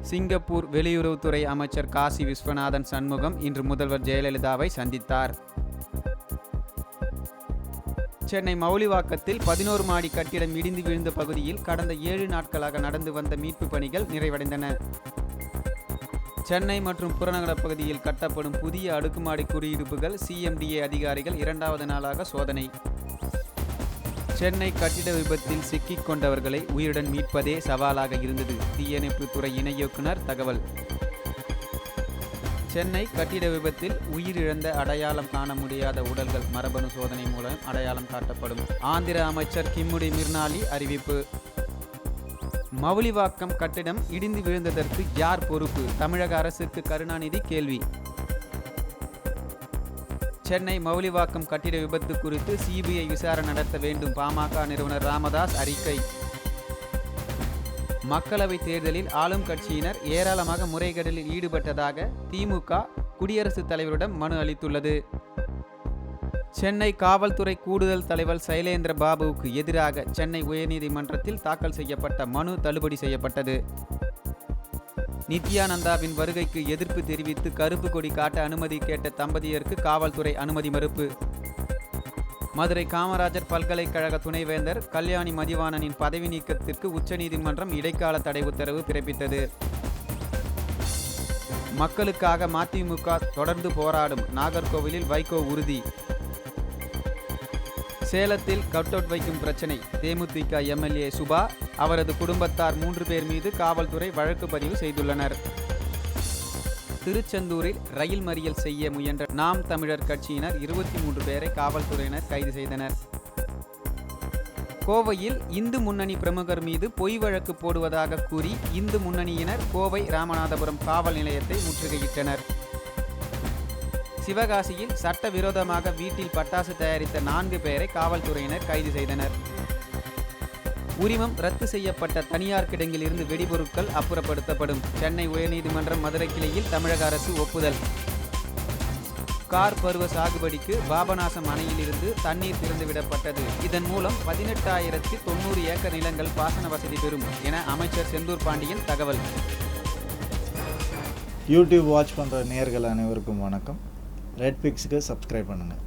Singapore வெளியுறவுத்துறை அமைச்சர் காசி விஸ்வநாதன் சண்முகம் இன்று முதல்வர் ஜெயலலிதாவை சந்தித்தார். சென்னை மௌலிவாக்கத்தில் பதினோரு மாடி கட்டிடம் இடிந்து விழுந்த பகுதியில் கடந்த ஏழு நாட்களாக நடந்து வந்த மீட்பு பணிகள் நிறைவடைந்தன. சென்னை மற்றும் புறநகர பகுதியில் கட்டப்படும் புதிய அடுக்குமாடி குடியிருப்புகள் சிஎம்டிஏ அதிகாரிகள் இரண்டாவது நாளாக சோதனை. சென்னை கட்டிட விபத்தில் சிக்கிக் கொண்டவர்களை உயிருடன் மீட்பதே சவாலாக இருந்தது. தீயணைப்புத்துறை இணை இயக்குனர் தகவல். சென்னை கட்டிட விபத்தில் உயிரிழந்த அடையாளம் காண முடியாத உடல்கள் மரபணு சோதனை மூலம் அடையாளம் காட்டப்படும். ஆந்திர அமைச்சர் கிம்முடி மிர்னாலி அறிவிப்பு. மவுலிவாக்கம் கட்டிடம் இடிந்து விழுந்ததற்கு யார் பொறுப்பு? தமிழக அரசுக்கு கருணாநிதி கேள்வி. சென்னை மௌலிவாக்கம் கட்டிட விபத்து குறித்து சிபிஐ விசாரணை நடத்த வேண்டும். பாமக நிறுவனர் ராமதாஸ் அறிக்கை. மக்களவைத் தேர்தலில் ஆளும் கட்சியினர் ஏராளமாக முறைகேடலில் ஈடுபட்டதாக திமுக குடியரசுத் தலைவரிடம் மனு அளித்துள்ளது. சென்னை காவல்துறை கூடுதல் தலைவர் சைலேந்திர பாபுவுக்கு எதிராக சென்னை உயர்நீதிமன்றத்தில் தாக்கல் செய்யப்பட்ட மனு தள்ளுபடி செய்யப்பட்டது. நித்யானந்தாவின் வருகைக்கு எதிர்ப்பு தெரிவித்து கருப்பு கொடி காட்ட அனுமதி கேட்ட தம்பதியருக்கு காவல்துறை அனுமதி மறுப்பு. மதுரை காமராஜர் பல்கலைக்கழக துணைவேந்தர் கல்யாணி மதிவாணனின் பதவி நீக்கத்திற்கு உச்சநீதிமன்றம் இடைக்கால தடை உத்தரவு பிறப்பித்தது. மக்களுக்காக மதிமுக தொடர்ந்து போராடும் நாகர்கோவிலில் வைகோ உறுதி. சேலத்தில் கட் அவுட் வைக்கும் பிரச்சனை. தேமுதிக எம்எல்ஏ சுபா அவரது குடும்பத்தார் மூன்று பேர் மீது காவல்துறை வழக்கு பதிவு செய்துள்ளனர். திருச்செந்தூரில் ரயில் மறியல் செய்ய முயன்ற நாம் தமிழர் கட்சியினர் இருபத்தி மூன்று பேரை காவல்துறையினர் கைது செய்தனர். கோவையில் இந்து முன்னணி பிரமுகர் மீது பொய் வழக்கு போடுவதாக கூறி இந்து முன்னணியினர் கோவை ராமநாதபுரம் காவல் நிலையத்தை முற்றுகையிட்டனர். சிவகாசியில் சட்டவிரோதமாக வீட்டில் பட்டாசு தயாரித்த நான்கு பேரை காவல்துறையினர் கைது செய்தனர். உரிமம் ரத்து செய்யப்பட்ட தனியார் கிடங்கில் இருந்து வெடிபொருட்கள் அப்புறப்படுத்தப்படும். சென்னை உயர்நீதிமன்றம் மதுரை கிளையில் தமிழக அரசு ஒப்புதல். கார் பருவ சாகுபடிக்கு பாபநாசம் அணையிலிருந்து தண்ணீர் திறந்துவிடப்பட்டது. இதன் மூலம் பதினெட்டாயிரத்தி தொண்ணூறு ஏக்கர் நிலங்கள் பாசன வசதி பெறும் என அமைச்சர் செந்தூர் பாண்டியன் தகவல். யூடியூப் வாட்ச் பண்ணுற நேர்கள் அனைவருக்கும் வணக்கம். ரெட் பிக்ஸுக்கு சப்ஸ்கிரைப் பண்ணுங்கள்